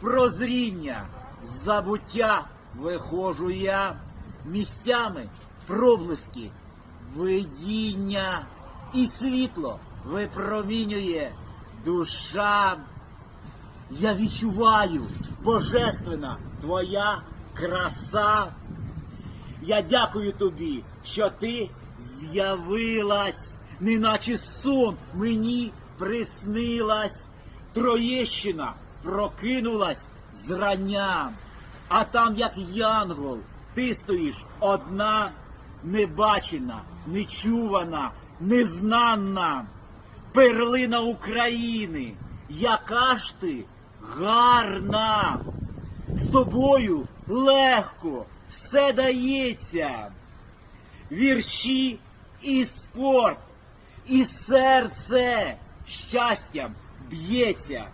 прозріння, забуття виходжу я місцями проблиски, видіння і світло випромінює душа. Я відчуваю божественна твоя краса. Я дякую тобі, що ти з'явилась, неначе сон мені приснилась. Троєщина прокинулась зрання, а там, як янгол, ти стоїш одна, небачена, нечувана, незнанна, перлина України. Яка ж ти гарна! З тобою легко все дається. Вірші і спорт, і серце щастям б'ється.